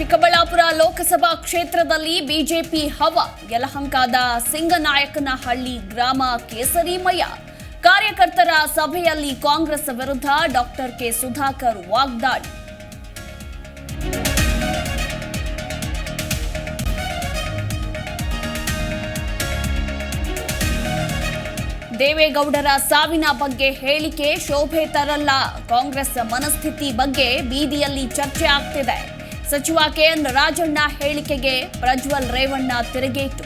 ಚಿಕ್ಕಬಳ್ಳಾಪುರ ಲೋಕಸಭಾ ಕ್ಷೇತ್ರದಲ್ಲಿ ಬಿಜೆಪಿ ಹವ, ಯಲಹಂಕದ ಸಿಂಗನಾಯಕನಹಳ್ಳಿ ಗ್ರಾಮ ಕೇಸರಿಮಯ. ಕಾರ್ಯಕರ್ತರ ಸಭೆಯಲ್ಲಿ ಕಾಂಗ್ರೆಸ್ ವಿರುದ್ಧ ಡಾಕ್ಟರ್ ಕೆ ಸುಧಾಕರ್ ವಾಗ್ದಾಳಿ. ದೇವೇಗೌಡರ ಸಾವಿನ ಬಗ್ಗೆ ಹೇಳಿಕೆ ಶೋಭೆ ತರಲ್ಲ. ಕಾಂಗ್ರೆಸ್ ಮನಸ್ಥಿತಿ ಬಗ್ಗೆ ಬೀದಿಯಲ್ಲಿ ಚರ್ಚೆ ಆಗ್ತಿದೆ. ಸಚಿವ ಕೆಎನ್ ರಾಜಣ್ಣ ಹೇಳಿಕೆಗೆ ಪ್ರಜ್ವಲ್ ರೇವಣ್ಣ ತಿರುಗೇಟು.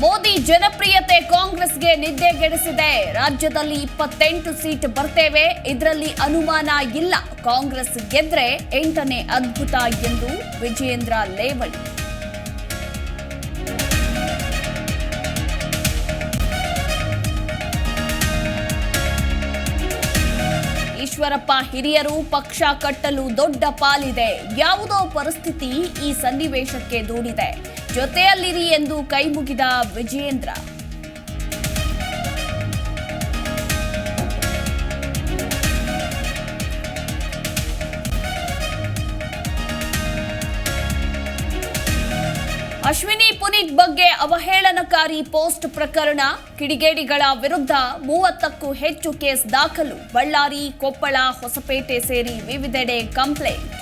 ಮೋದಿ ಜನಪ್ರಿಯತೆ ಕಾಂಗ್ರೆಸ್ಗೆ ನಿದ್ದೆಗೆಡಿಸಿದೆ ರಾಜ್ಯದಲ್ಲಿ ಇಪ್ಪತ್ತೆಂಟು ಸೀಟ್ ಬರ್ತೇವೆ. ಇದರಲ್ಲಿ ಅನುಮಾನ ಇಲ್ಲ. ಕಾಂಗ್ರೆಸ್ ಗೆದ್ರೆ ಎಂಟನೇ ಅದ್ಭುತ ಎಂದು ವಿಜಯೇಂದ್ರ ಲೇವಡಿ ಈಶ್ವರಪ್ಪ ಹಿರಿಯರು ಪಕ್ಷ ಕಟ್ಟಲು ದೊಡ್ಡ ಪಾಲಿದೆ. ಯಾವುದೋ ಪರಿಸ್ಥಿತಿ ಈ ಸನ್ನಿವೇಶಕ್ಕೆ ದೂಡಿದೆ. ಜೊತೆಯಲ್ಲಿರಿ ಎಂದು ಕೈಮುಗಿದ ವಿಜಯೇಂದ್ರ. ಅಶ್ವಿನಿ ಪುನೀತ್ ಬಗ್ಗೆ ಅವಹೇಳನಕಾರಿ ಪೋಸ್ಟ್ ಪ್ರಕರಣ, ಕಿಡಿಗೇಡಿಗಳ ವಿರುದ್ಧ ಮೂವತ್ತಕ್ಕೂ ಹೆಚ್ಚು ಕೇಸ್ ದಾಖಲು, ಬಳ್ಳಾರಿ, ಕೊಪ್ಪಳ, ಹೊಸಪೇಟೆ ಸೇರಿ ವಿವಿಧೆಡೆ ಕಂಪ್ಲೇಂಟ್.